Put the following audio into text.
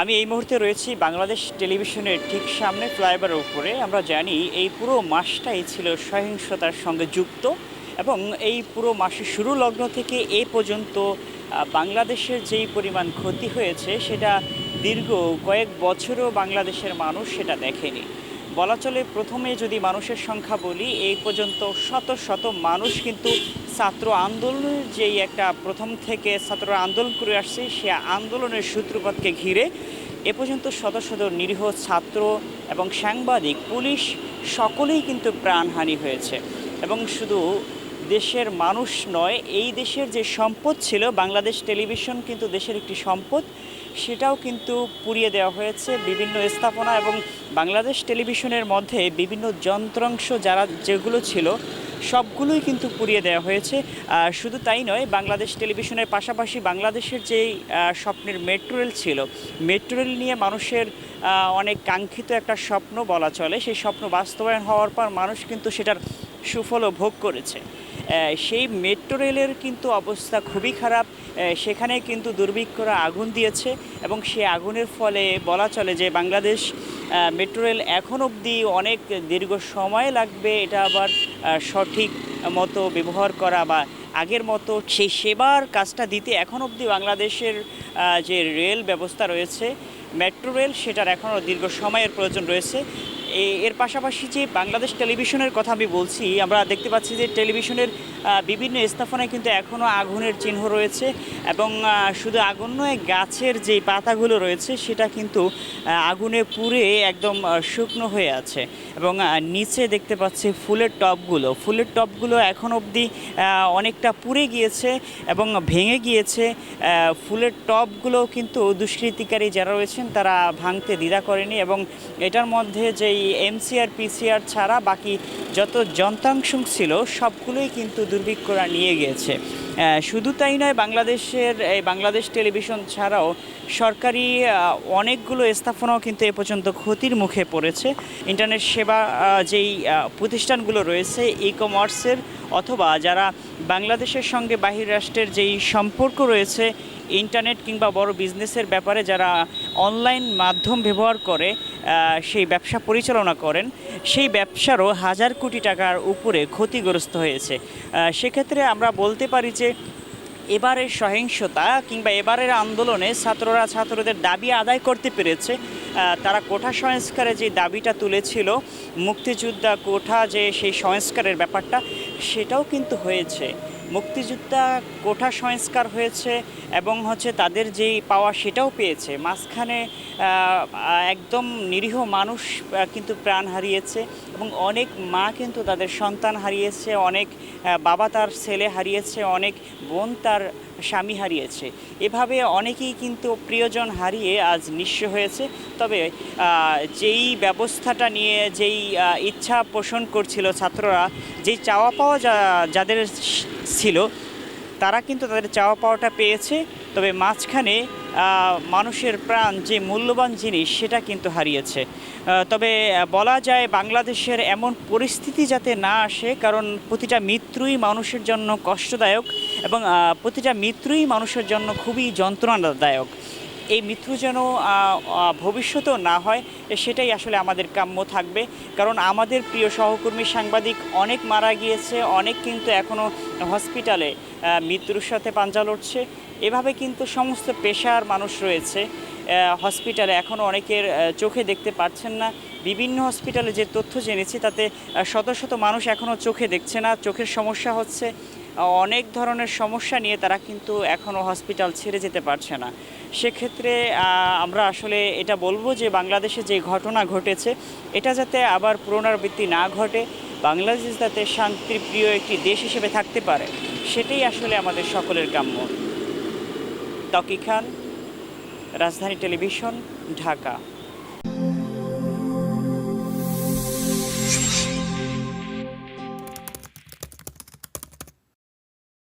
আমি এই মুহূর্তে রয়েছি বাংলাদেশ টেলিভিশনের ঠিক সামনে ফ্লাইওভারের উপরে। আমরা জানি এই পুরো মাসটাই ছিল সহিংসতার সঙ্গে যুক্ত এবং এই পুরো মাসের শুরু লগ্ন থেকে এ পর্যন্ত বাংলাদেশের যেই পরিমাণ ক্ষতি হয়েছে সেটা দীর্ঘ কয়েক বছরও বাংলাদেশের মানুষ সেটা দেখেনি। বলা চলে প্রথমে যদি মানুষের সংখ্যা বলি, এই পর্যন্ত শত শত মানুষ কিন্তু ছাত্র আন্দোলনের যেই একটা প্রথম থেকে ছাত্র আন্দোলন করে আসছে, সে আন্দোলনের সূত্রপাতকে ঘিরে এ পর্যন্ত শত শত নিরীহ ছাত্র এবং সাংবাদিক, পুলিশ সকলেই কিন্তু প্রাণহানি হয়েছে। এবং শুধু দেশের মানুষ নয়, এই দেশের যে সম্পদ ছিল, বাংলাদেশ টেলিভিশন কিন্তু দেশের একটি সম্পদ, সেটাও কিন্তু পুড়িয়ে দেওয়া হয়েছে বিভিন্ন স্থাপনা এবং বাংলাদেশ টেলিভিশনের মধ্যে বিভিন্ন যন্ত্রাংশ যারা যেগুলো ছিল, সবগুলোই কিন্তু পুড়িয়ে দেওয়া হয়েছে। শুধু তাই নয়, বাংলাদেশ টেলিভিশনের পাশাপাশি বাংলাদেশের যেই স্বপ্নের মেট্রো রেল ছিল, মেট্রো রেল নিয়ে মানুষের অনেক কাঙ্ক্ষিত একটা স্বপ্ন বলা চলে। সেই স্বপ্ন বাস্তবায়ন হওয়ার পর মানুষ কিন্তু সেটার সুফলও ভোগ করেছে। সেই মেট্রো রেলের কিন্তু অবস্থা খুবই খারাপ। সেখানে কিন্তু দুর্ভিক্ষরা আগুন দিয়েছে এবং সেই আগুনের ফলে বলা চলে যে বাংলাদেশ মেট্রো রেল এখন অবধি অনেক দীর্ঘ সময় লাগবে এটা আবার সঠিক মতো ব্যবহার করা বা আগের মতো সেই সেবার কাজটা দিতে। এখন অবধি বাংলাদেশের যে রেল ব্যবস্থা রয়েছে, মেট্রো রেল সেটার এখনও দীর্ঘ সময়ের প্রয়োজন রয়েছে। এর পাশাপাশি যে বাংলাদেশ টেলিভিশনের কথা আমি বলছি, আমরা দেখতে পাচ্ছি যে টেলিভিশনের বিভিন্ন স্থাপনায় কিন্তু এখনও আগুনের চিহ্ন রয়েছে এবং শুধু আগুন নয়, গাছের যে পাতাগুলো রয়েছে, সেটা কিন্তু আগুনে পুড়ে একদম শুকনো হয়ে আছে এবং নিচে দেখতে পাচ্ছি ফুলের টবগুলো। ফুলের টবগুলো এখন অবধি অনেকটা পুড়ে গিয়েছে এবং ভেঙে গিয়েছে। ফুলের টবগুলো কিন্তু দুষ্কৃতিকারী যারা রয়েছেন, তারা ভাঙতে দ্বিধা করেনি এবং এটার মধ্যে যেই এমসিআর, পিসিআর ছাড়া বাকি যত যন্ত্রাংশ ছিল, সবগুলোই কিন্তু দুর্ভিক্ষরা নিয়ে গিয়েছে। শুধু তাই নয়, বাংলাদেশের, এই বাংলাদেশ টেলিভিশন ছাড়াও সরকারি অনেকগুলো স্থাপনাও কিন্তু এ পর্যন্ত ক্ষতির মুখে পড়েছে। ইন্টারনেট সেবা যেই প্রতিষ্ঠানগুলো রয়েছে ই কমার্সের অথবা যারা বাংলাদেশের সঙ্গে বাহির রাষ্ট্রের যেই সম্পর্ক রয়েছে ইন্টারনেট কিংবা বড় বিজনেসের ব্যাপারে যারা অনলাইন মাধ্যম ব্যবহার করে সেই ব্যবসা পরিচালনা করেন, সেই ব্যবসারও হাজার কোটি টাকার উপরে ক্ষতিগ্রস্ত হয়েছে। সেক্ষেত্রে আমরা বলতে পারি যে, এবারের সহিংসতা কিংবা এবারের আন্দোলনে ছাত্ররা ছাত্রদের দাবি আদায় করতে পেরেছে। তারা কোঠা সংস্কারে যে দাবিটা তুলেছিল, মুক্তিযোদ্ধা কোঠা যে সেই সংস্কারের ব্যাপারটা, সেটাও কিন্তু হয়েছে। মুক্তিযোদ্ধা কোঠা সংস্কার হয়েছে এবং হচ্ছে তাদের যেই পাওয়া সেটাও পেয়েছে। মাঝখানে একদম নিরীহ মানুষ কিন্তু প্রাণ হারিয়েছে এবং অনেক মা কিন্তু তাদের সন্তান হারিয়েছে, অনেক বাবা তার ছেলে হারিয়েছে, অনেক বোন তার স্বামী হারিয়েছে। এভাবে অনেকেই কিন্তু প্রিয়জন হারিয়ে আজ নিঃস্ব হয়েছে। তবে যেই ব্যবস্থাটা নিয়ে, যেই ইচ্ছা পোষণ করছিল ছাত্ররা, যেই চাওয়া পাওয়া যাদের ছিল, তারা কিন্তু তাদের চাওয়া পাওয়াটা পেয়েছে, তবে মাঝখানে মানুষের প্রাণ যে মূল্যবান জিনিস সেটা কিন্তু হারিয়েছে। তবে বলা যায় বাংলাদেশের এমন পরিস্থিতি যাতে না আসে, কারণ প্রতিটা মৃত্যুই মানুষের জন্য কষ্টদায়ক এবং প্রতিটা মৃত্যুই মানুষের জন্য খুবই যন্ত্রণাদায়ক। এই মৃত্যু যেন ভবিষ্যতেও না হয় সেটাই আসলে আমাদের কাম্য থাকবে। কারণ আমাদের প্রিয় সহকর্মী সাংবাদিক অনেক মারা গিয়েছে, অনেক কিন্তু এখনও হসপিটালে মৃত্যুর সাথে পাঞ্জা লড়ছে। এভাবে কিন্তু সমস্ত পেশার মানুষ রয়েছে হসপিটালে। এখনও অনেকের চোখে দেখতে পাচ্ছেন না। বিভিন্ন হসপিটালে যে তথ্য জেনেছি, তাতে শত শত মানুষ এখনও চোখে দেখছে না। চোখের সমস্যা হচ্ছে। অনেক ধরনের সমস্যা নিয়ে তারা কিন্তু এখনও হসপিটাল ছেড়ে যেতে পারছে না। সেক্ষেত্রে আমরা আসলে এটা বলব যে বাংলাদেশে যে ঘটনা ঘটেছে, এটা যাতে আবার পুনরাবৃত্তি না ঘটে, বাংলাদেশ যাতে শান্তিপ্রিয় একটি দেশ হিসেবে থাকতে পারে, সেটাই আসলে আমাদের সকলের কাম্য। তকি খান, রাজধানী টেলিভিশন, ঢাকা।